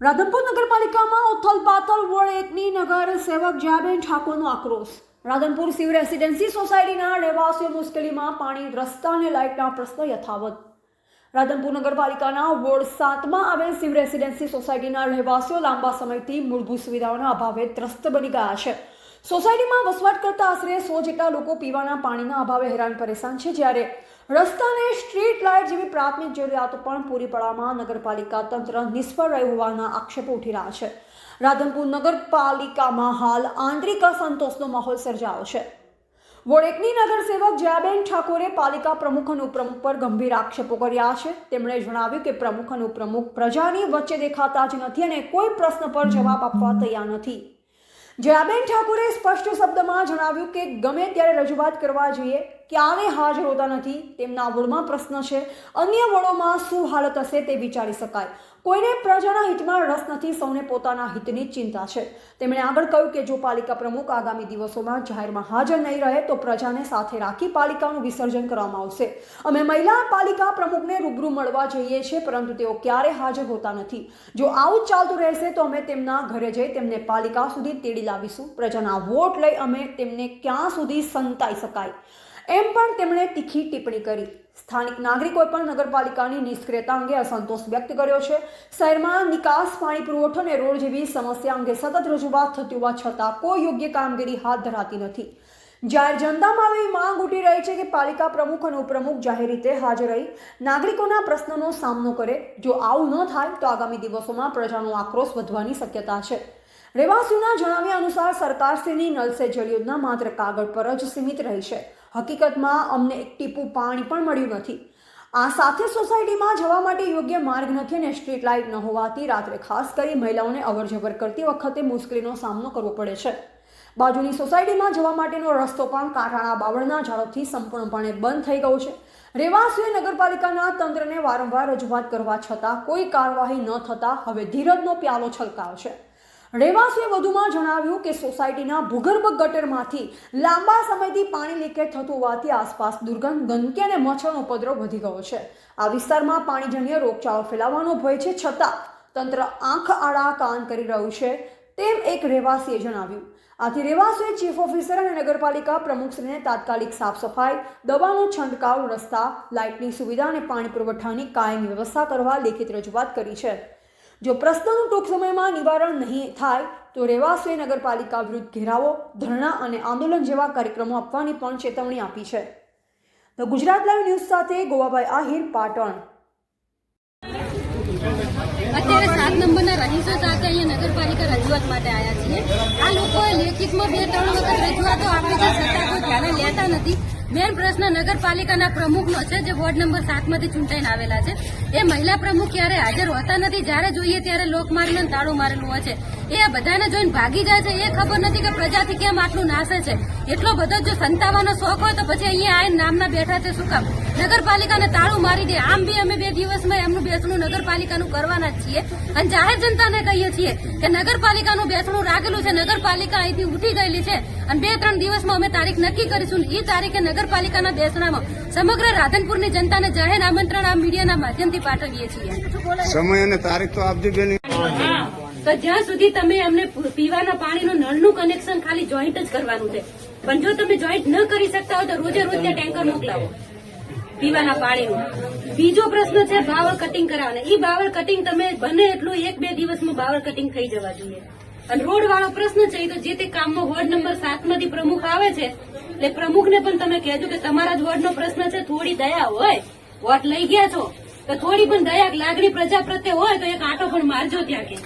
રાધનપુર નગરપાલિકામાં ઉથલ પાથલ વોર્ડ એકની નગર સેવક જયાબેન ઠાકોરનો આક્રોશ. રાધનપુર સિવ રેસિડેન્સી સોસાયટીના રહેવાસીઓ મુશ્કેલીમાં પાણી રસ્તા અને લાઇટના પ્રશ્ન યથાવત. રાધનપુર નગરપાલિકાના વોર્ડ સાતમાં આવેલ સિવ રેસિડેન્સી સોસાયટીના રહેવાસીઓ લાંબા સમયથી મૂળભૂત સુવિધાઓના અભાવે ત્રસ્ત બની ગયા છે. સોસાયટીમાં વસવાટ કરતા આશરે સો જેટલા લોકો પીવાના પાણીના અભાવે હેરાન પરેશાન છે જ્યારે રસ્તાને સ્ટ્રીટ લાઇટ જેવી પ્રાથમિક જરૂરિયાતો પણ પૂરી પાડવામાં નગરપાલિકા તંત્ર નિષ્ફળ રહ્યું હોવાના આક્ષેપો ઉઠી રહ્યા છે. રાધનપુર નગરપાલિકામાં હાલ આંતરિક અસંતોષનો માહોલ સર્જાયો છે. વોડેકની નગરસેવક જયાબેન ઠાકોરે પાલિકા પ્રમુખ અને ઉપપ્રમુખ પર ગંભીર આક્ષેપો કર્યા છે. તેમણે જણાવ્યું કે પ્રમુખ અને ઉપપ્રમુખ પ્રજાની વચ્ચે દેખાતા જ નથી અને કોઈ પ્રશ્ન પર જવાબ આપવા તૈયાર નથી. જયાબેન ઠાકુરે સ્પષ્ટ શબ્દમાં જણાવ્યું કે ગમે ત્યારે રજૂઆત કરવા જઈએ ક્યારે હાજર હોતા નથી તેમના વોર્ડમાં પ્રશ્ન છે. અન્ય વોર્ડોમાં શું હાલત હશે તે વિચારી શકાય. કોઈને પ્રજાના હિતમાં રસ નથી, સૌને પોતાના હિતની ચિંતા છે. તેમણે આગળ કહ્યું કે જો પાલિકા પ્રમુખ આગામી દિવસોમાં જાહેરમાં હાજર નહીં રહે તો પ્રજાને સાથે રાખી પાલિકાનું વિસર્જન કરવામાં આવશે. અમે મહિલા પાલિકા પ્રમુખને રૂબરૂ મળવા જઈએ છીએ, પરંતુ તેઓ ક્યારે હાજર હોતા નથી. જો આવું જ ચાલતું રહેશે તો અમે તેમના ઘરે જઈ તેમને પાલિકા સુધી તેડી લાવીશું. પ્રજાના વોટ લઈ અમે તેમને ક્યાં સુધી સંતાઈ શકાય? એમ પણ તેમણે તીખી ટિપ્પણી કરી. સ્થાનિક નાગરિકોએ પણ નગરપાલિકાની નિષ્ક્રિયતા અંગે અસંતોષ વ્યક્ત કર્યો છે. શહેરમાં નિકાસ, પાણી પુરવઠો અને રોડ જેવી સમસ્યા અંગે સતત રજૂઆત થતી હોવા છતાં કોઈ યોગ્ય કામગીરી હાથ ધરાતી નથી. જાહેર જનતામાં આવી માંગ ઉઠી રહી છે કે પાલિકા પ્રમુખ અને ઉપપ્રમુખ જાહેર રીતે હાજર રહી નાગરિકોના પ્રશ્નોનો સામનો કરે. જો આવું ન થાય તો આગામી દિવસોમાં પ્રજાનો આક્રોશ વધવાની શક્યતા છે. રહેવાસીઓના જણાવ્યા અનુસાર સરકારશ્રીની નલ યોજના માત્ર કાગળ પર જ સીમિત રહી છે હકીકતમાં અમને એક ટીપું પાણી પણ મળ્યું નથી. આ સાથે સોસાયટીમાં જવા માટે યોગ્ય માર્ગ નથી અને સ્ટ્રીટ લાઇટ ન હોવાથી રાત્રે ખાસ કરી મહિલાઓને અવરજવર કરતી વખતે મુશ્કેલીનો સામનો કરવો પડે છે. બાજુની સોસાયટીમાં જવા માટેનો રસ્તો પણ કાંઠાના બાવળના ઝાડોથી સંપૂર્ણપણે બંધ થઈ ગયો છે. રહેવાસીઓએ નગરપાલિકાના તંત્રને વારંવાર રજૂઆત કરવા છતાં કોઈ કાર્યવાહી ન થતાં હવે ધીરજનો પ્યાલો છલકાયો છે. રહેવાસીએ વધુમાં જણાવ્યું કે સોસાયટીના ભૂગર્ભ ગટરમાંથી લાંબા સમયથી પાણી લીકેજ થતું હોવાથી આસપાસ દુર્ગંધ, ગંદકી અને મચ્છરનો ઉપદ્રવ વધી ગયો છે. આ વિસ્તારમાં પાણીજન્ય રોગચાળો ફેલાવાનો ભય છે છતાં તંત્ર આંખ આડા કાન કરી રહ્યું છે તેમ એક રહેવાસીએ જણાવ્યું. આથી રહેવાસીએ ચીફ ઓફિસર અને નગરપાલિકા પ્રમુખશ્રીને તાત્કાલિક સાફ સફાઈ, દવાનો છંટકાવ, રસ્તા, લાઇટની સુવિધા અને પાણી પુરવઠાની કાયમી વ્યવસ્થા કરવા લેખિત રજૂઆત કરી છે. જો પ્રશ્નનું ટૂંક સમયમાં નિવારણ નહીં થાય, તો રહેવાસીઓએ નગરપાલિકા વિરુદ્ધ ઘેરાવો, ધરણા અને આંદોલન જેવા કાર્યક્રમો આપવાની પણ ચેતવણી આપી છે. ધ ગુજરાત લાઈવ ન્યૂઝ સાથે ગોવાભાઈ આહિર, પાટણ. અત્યારે સાત નંબરના રહીશો સાથે અહીંયા નગરપાલિકા રજૂઆત માટે આવ્યા છીએ. આ લોકોએ લેખિતમાં બે ત્રણ વખત રજૂઆતો આપી છે, છતાં કોઈ ધ્યાને લેતા નથી. મેન પ્રશ્ન નગરપાલિકાના પ્રમુખનો છે, જે વોર્ડ નંબર સાતમાંથી ચૂંટાઈને આવેલા છે. એ મહિલા પ્રમુખ ક્યારે હાજર હોતા નથી, જ્યારે જોઈએ ત્યારે લોક મારીને તાળું મારેલું હોય છે. એ બધાને જોઈને ભાગી જાય છે. એ ખબર નથી કે પ્રજાથી કેમ આટલું નાશે છે. એટલો બધો જો સંતાવાનો શોખ હોય તો પછી અહીંયા આવીને નામના બેઠા છે શું કામ? નગરપાલિકાને તાળું મારી દે. આમ બી અમે બે દિવસમાં એમનું બેસણું નગરપાલિકાનું કરવાના જ છીએ. અને જાહેર જનતાને કહીએ છીએ કે નગરપાલિકાનું બેસણું રાખેલું છે. નગરપાલિકા અહીંથી ઉઠી ગયેલી છે. અને બે ત્રણ દિવસમાં અમે તારીખ નક્કી કરીશું. એ તારીખે નગરપાલિકાના બેસણામાં સમગ્ર રાધનપુરની જનતાને જાહેર આમંત્રણ આ મીડિયાના માધ્યમથી પાઠવીએ છીએ. સમય અને તારીખ તો આપજો બેન. તો જ્યાં સુધી તમે અમને પીવાના પાણીનું નળનું કનેક્શન ખાલી જોઈન્ટ જ કરવાનું છે. પણ જો તમે જોઈન્ટ ન કરી શકતા હો તો રોજે રોજ ત્યાં ટેન્કર મોકલાવો પીવાના પાણીનું. બીજો પ્રશ્ન છે બાવળ કટિંગ કરાવવાના. એ બાવળ કટિંગ તમે બને એટલું એક બે દિવસમાં બાવળ કટિંગ થઈ જવા જોઈએ. અને રોડ વાળો પ્રશ્ન છે એ તો જે તે કામમાં વોર્ડ નંબર સાતમાંથી પ્રમુખ આવે છે, એટલે પ્રમુખને પણ તમે કહેજો કે તમારા જ વોર્ડનો પ્રશ્ન છે, થોડી દયા હોય વોટ લઈ ગયા છો, તો થોડી પણ દયા લાગણી પ્રજા પ્રત્યે હોય તો એક આંટો પણ મારજો ત્યાં કે.